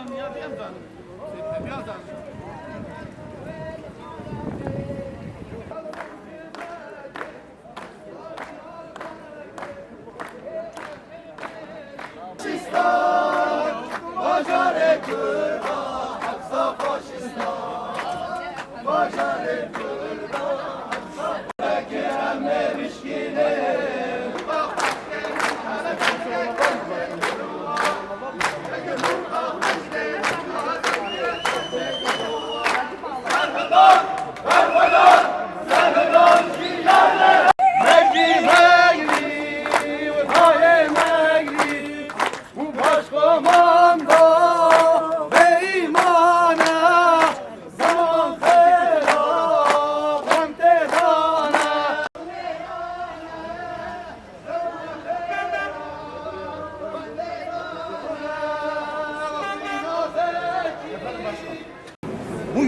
Birazdan ya birazdan. Şey, birazdan.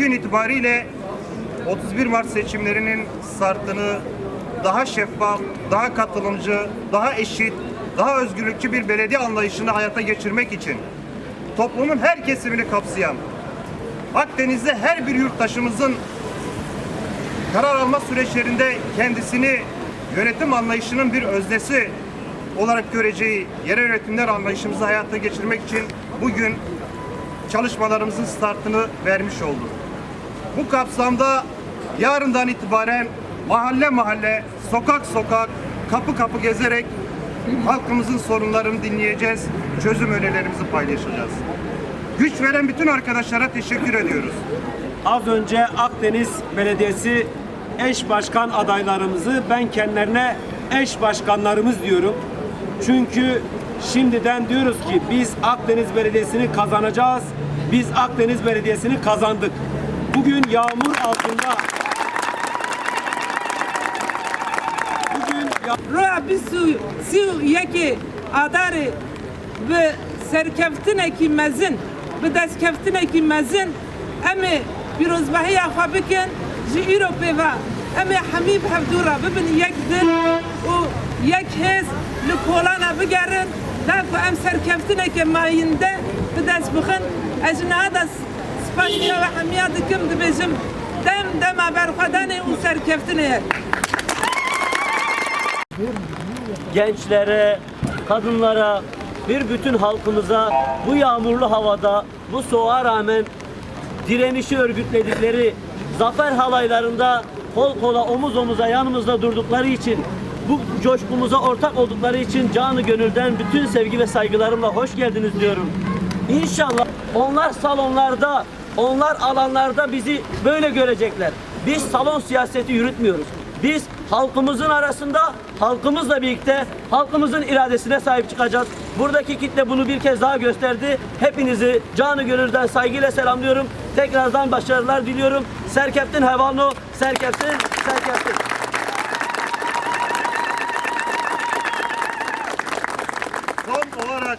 Bugün itibariyle 31 Mart seçimlerinin startını daha şeffaf, daha katılımcı, daha eşit, daha özgürlükçü bir belediye anlayışını hayata geçirmek için toplumun her kesimini kapsayan, Akdeniz'de her bir yurttaşımızın karar alma süreçlerinde kendisini yönetim anlayışının bir öznesi olarak göreceği yerel yönetimler anlayışımızı hayata geçirmek için bugün çalışmalarımızın startını vermiş olduk. Bu kapsamda yarından itibaren mahalle mahalle, sokak sokak, kapı kapı gezerek halkımızın sorunlarını dinleyeceğiz, çözüm önerilerimizi paylaşacağız. Güç veren bütün arkadaşlara teşekkür ediyoruz. Az önce Akdeniz Belediyesi eş başkan adaylarımızı ben kendilerine eş başkanlarımız diyorum. Çünkü şimdiden diyoruz ki biz Akdeniz Belediyesi'ni kazanacağız. Biz Akdeniz Belediyesi'ni kazandık. Bugün yağmur altında. Bugün Rabbisu su su yeki adarı ve serkeftineki mezin. Ve deskeftineki mezin. Emi bir rozbahiya fabikin ji Europe ve emi hamib hevdura bibin yek dil u yek his li kolana bigerin. Dafku em serkeftineke mayinde bi dest bixin. Spasiya ve hamiyatı kim dibêjim dem dema berxwedenê û serkeftinê ye. Gençlere, kadınlara, bir bütün halkımıza bu yağmurlu havada, bu soğuğa rağmen direnişi örgütledikleri zafer halaylarında kol kola, omuz omuza yanımızda durdukları için bu coşkumuza ortak oldukları için canı gönülden bütün sevgi ve saygılarımla hoş geldiniz diyorum. İnşallah onlar salonlarda onlar alanlarda bizi böyle görecekler. Biz salon siyaseti yürütmüyoruz. Biz halkımızın arasında, halkımızla birlikte halkımızın iradesine sahip çıkacağız. Buradaki kitle bunu bir kez daha gösterdi. Hepinizi canı gönülden saygıyla selamlıyorum. Tekrardan başarılar diliyorum. Serkeptin Hevalno, Serkeptin, Serkeptin. Son olarak